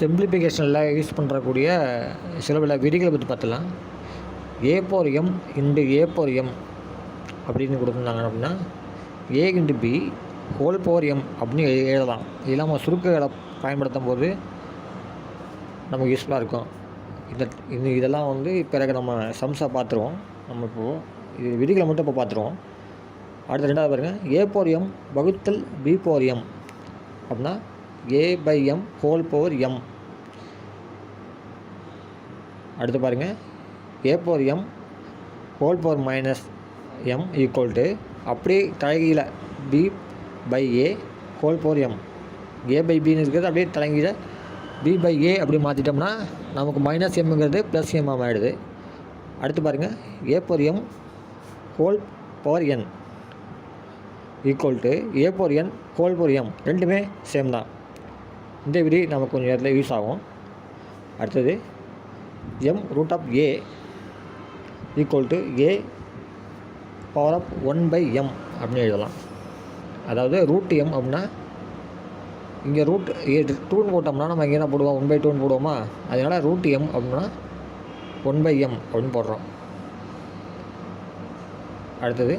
சிம்பிளிஃபிகேஷனில் use பண்ணுறக்கூடிய சில பல விதிகளை பற்றி பார்த்துலாம் A power M into A power M அப்படின்னு கொடுத்துருந்தாங்க அப்படின்னா A into B whole power M அப்படின்னு எழு- எழுதலாம். இல்லாமல் சுருக்குகளை சுருக்கங்களை பயன்படுத்தும் போது நமக்கு யூஸ்ஃபுல்லாக இருக்கும். இந்த இது இதெல்லாம் வந்து பிறகு நம்ம சம்ஸாக பார்த்துருவோம். நம்ம இப்போது இது விதிகளை மட்டும் இப்போ பார்த்துருவோம். அடுத்து ரெண்டாவது பாருங்கள் ஏ போர் எம் வகுத்தல் பி போர் எம் அப்படின்னா A by M whole power M அடுத்து பாருங்கள் A power M whole power minus M equal to அப்படியே தலைகீழ B by A whole power M A by பின்னு இருக்கிறது அப்படியே தலைகீழ பி பை ஏ அப்படி மாற்றிட்டோம்னா நமக்கு மைனஸ் எம்ங்கிறது ப்ளஸ் எம் ஆகிடுது அடுத்து பாருங்கள் A power M whole power N equal to A power N whole power M ரெண்டுமே சேம் தான். இந்த விதி நமக்கு கொஞ்சம் நேரத்தில் யூஸ் ஆகும். அடுத்தது M root of A equal to A power of one by M அப்படின்னு எழுதலாம். அதாவது ரூட் எம் அப்படின்னா இங்கே ரூட் டூன் போட்டோம்னா நம்ம இங்கே என்ன போடுவோம்? ஒன் பை டூன்னு போடுவோமா? அதனால் ரூட் எம் அப்படின்னா ஒன் பை எம் அப்படின்னு போடுறோம். அடுத்தது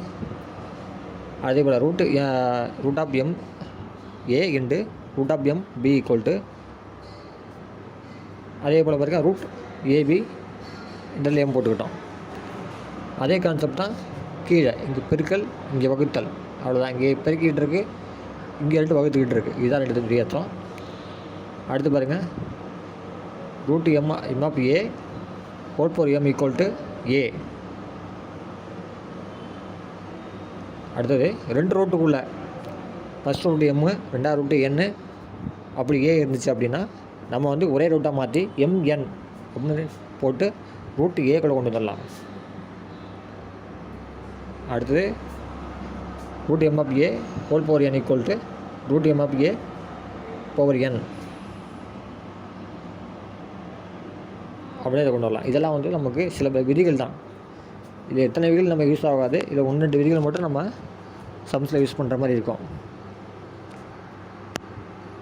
அதே போல் root root of M A into root of M B equal to அதே போல் பாருங்க ரூட் ஏபி இதில் எம் போட்டுக்கிட்டோம். அதே கான்செப்ட் தான் கீழே இங்கே பெருக்கல் இங்கே வகுத்தல். அவ்வளோதான் இங்கே பெருக்கிட்டு இருக்கு இங்கே ரெண்டு வகுத்துக்கிட்டு இருக்குது இதுதான் ரெண்டு வித்தியாசம் அடுத்து பாருங்கள் root M M of A whole four M equal to A அடுத்தது ரெண்டு ரூட்டுக்குள்ளே ஃபஸ்ட் ரூட்டு எம்மு ரெண்டாவது ரூட்டு என்னு அப்படி ஏ இருந்துச்சு அப்படின்னா நம்ம வந்து ஒரே ரூட்டாக மாற்றி எம்என் அப்படின்னு போட்டு ரூட்டு ஏக்குள்ளே கொண்டு வந்துடலாம். அடுத்தது root M of A whole power N equal to root M of A power N அப்படியே இதை கொண்டு வரலாம். இதெல்லாம் வந்து நமக்கு சில விதிகள் தான். இது எத்தனை விதிகள் நம்ம யூஸ் ஆகாது. இதில் ஒன்று ரெண்டு விதிகள் மட்டும் நம்ம சம்ஸில் யூஸ் பண்ணுற மாதிரி இருக்கும்.